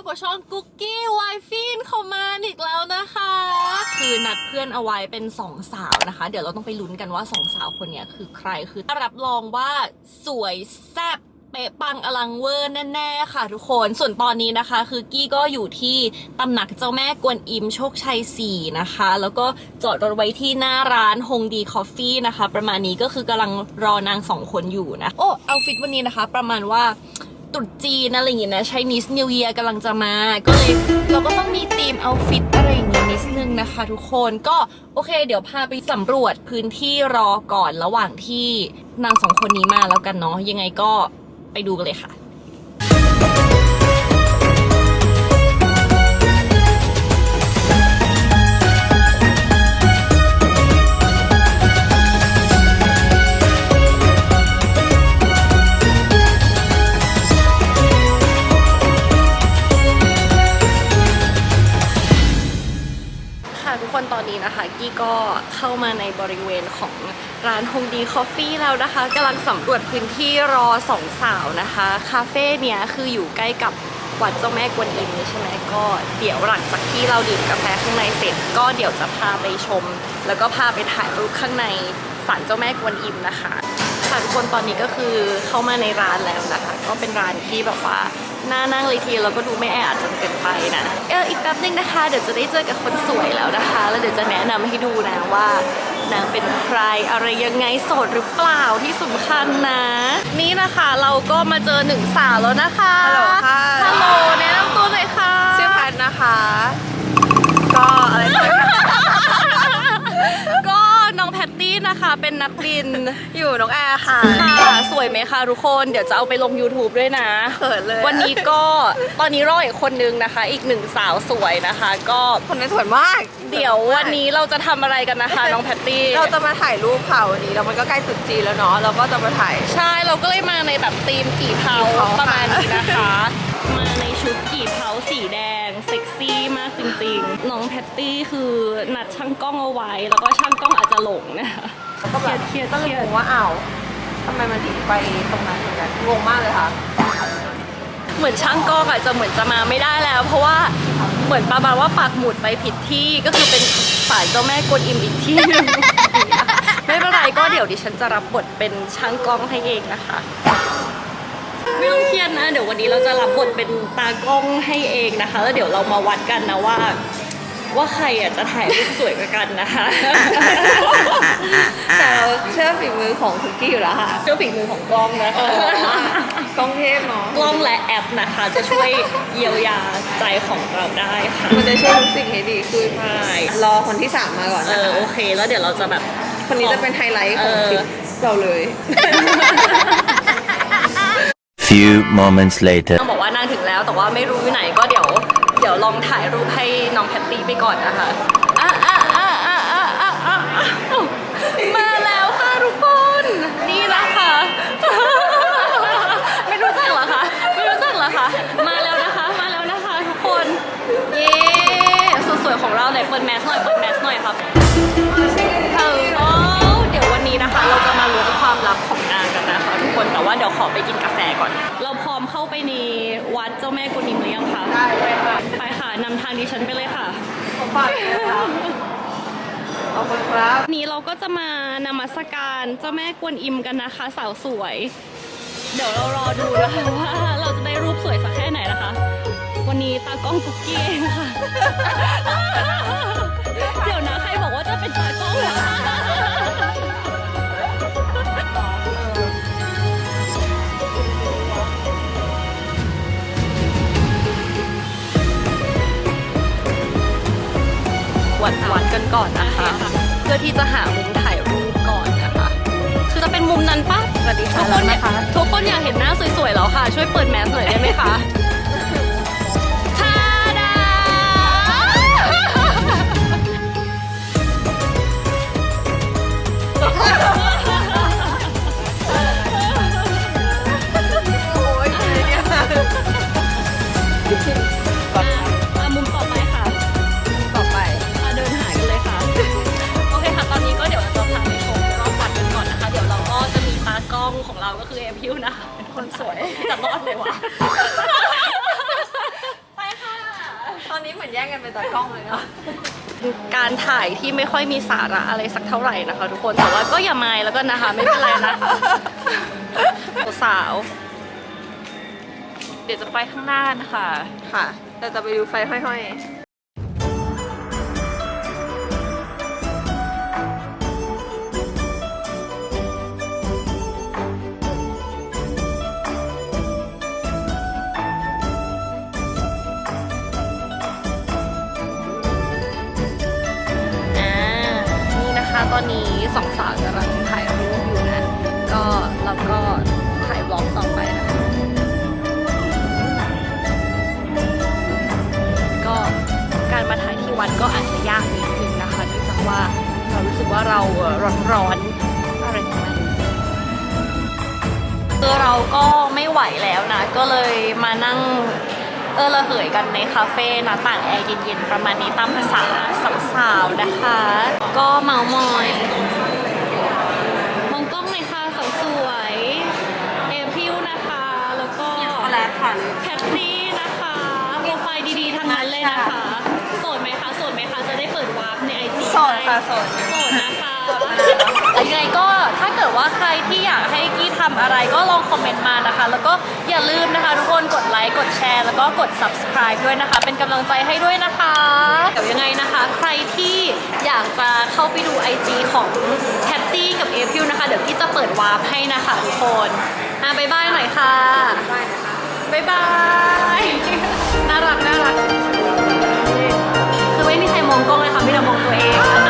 บกับช่องกุ๊กกี้ไวฟินเข้ามาอีกแล้วนะคะ คือนัดเพื่อนเอาไว้เป็นสองสาวนะคะ เดี๋ยวเราต้องไปลุ้นกันว่าสองสาวคนเนี้ยคือใครคือรับรองว่าสวยแซ่บเป๊ะปังอลังเวอร์แน่ๆค่ะทุกคน ส่วนตอนนี้นะคะ คือกี้ก็อยู่ที่ตำหนักเจ้าแม่กวนอิมโชคชัย 4 นะคะ แล้วก็จอดรถไว้ที่หน้าร้านฮงดีคอฟฟี่นะคะ ประมาณนี้ก็คือกำลังรอนางสองคนอยู่นะ โอ้เอาฟิตวันนี้นะคะ ประมาณว่า ตรุษจีนอะไรอย่างเงี้ยนะใช้นิสนิวเยียกำลังจะมา ก็เลยเราก็ต้องมีธีมเอาฟิตอะไรอย่างเงี้ยนิดนึงนะคะทุกคนก็โอเค เดี๋ยวพาไปสำรวจพื้นที่รอก่อนระหว่างที่นางสองคนนี้มาแล้วกันเนาะยังไงก็ไปดูกันเลยค่ะ เข้ามาในบริเวณของร้านฮงดีคอฟฟี่แล้วนะคะกำลังสำรวจพื้นที่รอสองสาวนะคะ คาเฟ่เนี้ยคืออยู่ใกล้กับวัดเจ้าแม่กวนอิมใช่ไหมก็เดี๋ยวหลังจากที่เราดื่มกาแฟข้างในเสร็จ ก็เดี๋ยวจะพาไปชม แล้วก็พาไปถ่ายรูปข้างในศาลเจ้าแม่กวนอิมนะคะค่ะทุกคนตอนนี้ก็คือเข้ามาในร้านแล้วนะคะ ก็เป็นร้านที่แบบว่า น่านั่งเลยทีแล้วก็ดูไม่แออัดจนเกินไปนะเอออีกแป๊บนึงนะคะ เดี๋ยวจะได้เจอกับคนสวยแล้วนะคะ แล้วเดี๋ยวจะแนะนำให้ดูนะว่านางเป็นใครอะไรยังไงโสดหรือเปล่าที่สำคัญนะ นี่นะคะเราก็มาเจอหนึ่งสาวแล้วนะคะฮัลโหลค่ะฮัลโหลแนะนำตัวหน่อยค่ะชื่อแพทนะคะ ก็อะไรนะก็น้ องแพตตี้นะคะเป็นนักบินอยู่น้องแอร์ค่ะ ค่ะสวยไหมคะทุกคนเดี๋ยวจะเอาไปลง YouTube ด้วยนะ เขินเลยวันนี้ก็ตอนนี้รออีกคนนึงนะคะ อีกหนึ่งสาวสวยนะคะ ก็คนนี้สวยมากเดี๋ยววันนี้เราจะทำอะไรกันนะคะน้องแพตตี้ เราจะมาถ่ายรูปค่ะวันนี้แล้วมันก็ใกล้ตรุษจีนแล้วเนาะเราก็จะมาถ่าย ใช่เราก็เลยมาในแบบธีมกี่เผากี่เผาประมาณนี้นะคะ มาในชุดกี่เผาสีแดง เซ็กซี่มากจริงๆ น้องแพตตี้คือนัดช่างกล้องเอาไว้ แล้วก็ช่างกล้องอาจจะหลงนะคะแล้วก็แบบเครียดๆก็เลยเครียดงงว่าอ้าวทำไมมันถึงไปตรงนั้นเหมือนกันงงมากเลยค่ะ เหมือนช่างกล้องอาจจะเหมือนจะมาไม่ได้แล้ว เพราะว่าเหมือนประมาณว่าปักหมุดไปผิดที่ก็คือเป็นศาลเจ้าแม่กวนอิมอีกที่หนึงไม่เป็นไรก็เดี๋ยวดิฉันจะรับบทเป็นช่างกล้องให้เองนะคะ ไม่ต้องเครียดนะ เดี๋ยววันนี้เราจะรับบทเป็นตากล้องให้เองนะคะ แล้วเดี๋ยวเรามาวัดกันนะว่า ว่าใครอะจะถ่ายรูปสวยกว่ากันนะคะแต่เราเชื่อฝีมือของคุกกี้อยู่แล้วค่ะเจ้าฝีมือของกล้องนะคะกล้องเทพเนาะกล้องและแอปนะคะ จะช่วยเยียวยาใจของเราได้ค่ะมันจะช่วยทุกสิ่งให้ดีขึ้นใช่รอคนที่สามมาก่อนเอนะอคะโอเค แล้วเดี๋ยวเราจะแบบ คนนี้จะเป็นไฮไลท์ของเออคลิปเราเลย Few moments later. นางบอกว่านางถึงแล้วแต่ว่าไม่รู้อยู่ไหนก็เดี๋ยว เดี๋ยวลองถ่ายรูปให้น้องแพตตี้ไปก่อนนะคะอะอะอะอะอะอะอะมาแล้วค่ะทุกคน นี่นะคะ ไม่รู้จักเหรอคะไม่รู้จักเหรอคะมาแล้วนะคะมาแล้วนะคะทุกคน เย้สวยๆของเราเลยเปิดแมสหน่อยเปิดแมสหน่อยครับ ว่าเดี๋ยวขอไปกินกาแฟก่อน เราพร้อมเข้าไปในวัดเจ้าแม่กุนิมหรือยังคะได้เลยค่ะ ไปค่ะนำทางดิฉันไปเลยค่ะ ขอบคุณครับขอบคุณครับวันนี้เราก็จะมานมัสการเจ้าแม่กวนอิมกันนะคะ สาวสวย เดี๋ยวเรารอดูนะคะว่าเราจะได้รูปสวยสักแค่ไหนนะคะ วันนี้ตากล้องกุ๊กกี้เองค่ะ เดี๋ยวนะใครบอกว่าจะเป็นตากล้องนะวั ดวัดกันก่อนนะคะ เพื่อที่จะหามุมถ่ายรูปก่อนนะคะคือจะเป็นมุมนั้นปะสวัสดีทุค่ะกคแล้วนอยานะกคะทุกคนอยากเห็นหน้าสวยๆแล้วค่ะ ช่วยเปิดแมสหน่อยได้ไหมคะ รอดไหมวะ ไปค่ะ ตอนนี้เหมือนแย่งกันไปต่อกล้องเลยเนาะ การถ่ายที่ไม่ค่อยมีสาระอะไรสักเท่าไหร่นะคะ ทุกคน แต่ว่าก็อย่ามายแล้วก็นะคะ ไม่เป็นไรนะสาว เดี๋ยวจะไปข้างหน้านะคะค่ะ เราจะไปดูไฟห้อยๆ ตอนนี้สองสาวกำลังถ่ายรูปอยู่นะ ก็แล้วก็ถ่ายวอล์กต่อไปนะคะก็การมาถ่ายที่วัดก็อาจจะยากนิดนึงนะคะเนื่องจากว่าเรารู้สึกว่าเราร้อนร้อนๆอะไรประมาณนี้คือเราก็ไม่ไหวแล้วนะ ก็เลยมานั่ง เออระเหยกันในคาเฟ่หน้าต่างแอร์เย็นๆ ประมาณนี้ตามภาษาสาวๆนะคะ ก็เมามอย มองกล้องหน่อยค่ะสาวสวยเอพิวนะคะ แล้วก็ๆแล้วค่ะแพตตี้นะคะโปรไฟล์ดีๆทั้งนั้นเลยนะคะ โสดไหมคะ โสดไหมคะ จะได้เปิดวาร์ปในไอจีโสดค่ะโสด โสดนะคะยังไงก็ถ้าำอะไรก็ลองคอมเมนต์มานะคะ แล้วก็อย่าลืมนะคะ ทุกคนกดไลค์กดแชร์ แล้วก็กด subscribe ด้วยนะคะ เป็นกำลังใจให้ด้วยนะคะเดี๋ยวยังไงนะคะ ใครที่อยากจะเข้าไปดู IG ของแคตตี้กับเอพิวนะคะ เดี๋ยวกี้จะเปิดวาร์ปให้นะคะทุกคนอะบ๊ายบายหน่อยค่ะได้นะคะบายบายน่ารักน่ารักคือไม่มีใครมองกล้องเลยค่ะมีแต่มองตัวเองนะคะ